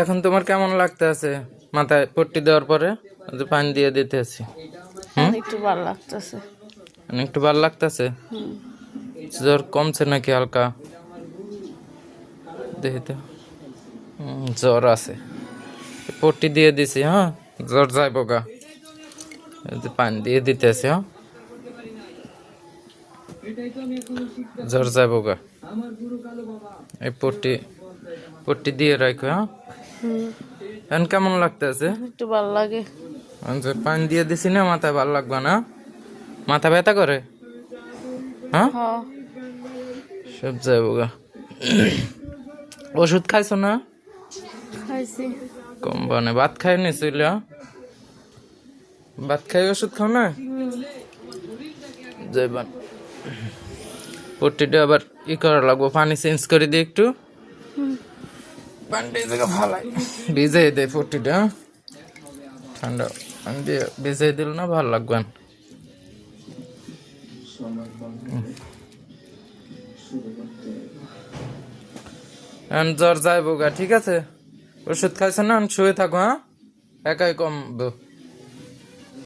এখন তোমার কেমন লাগতে আছে? মাথায় পট্টি দেওয়ার পরে পানি দিয়ে দিতে আছি। একটু ভালো লাগতেছে। একটু ভালো লাগতেছে? জ্বর কমছে নাকি হালকা? দেখি তো। জ্বর আছে। পট্টি দিয়ে দিছি হ্যাঁ? জ্বর যাইব গা। এই যে পানি দিয়ে দিতে আছি হ্যাঁ? জ্বর যাইব গা। এই পট্টি পট্টি দিয়ে রাখো হ্যাঁ? এখন কেমন লাগতেছে? একটু ভালো লাগে। পানি দিয়ে দিছি না মাথায় ভালো লাগবে না। মাথা ব্যথা করে? হ্যাঁ? হ্যাঁ সব যাব গা। ওষুধ খাইছো না? খাইছি। কম বানে। ভাত খাই নিছিল ভাত খাই ওষুধ খাও না? যাইবান পট্টিটা আবার ই করা লাগবো পানি চেঞ্জ করে দিই একটু। জায়গা ভালাই ভিজাই দেয় পট্টিটা? ঠান্ডা দিয়ে ভিজাই দিল না ভালো লাগবে। জ্বর যাইবো গা, ঠিক আছে? ওষুধ খাইছে না? শুয়ে থাকো হ্যাঁ? একাই কমবো।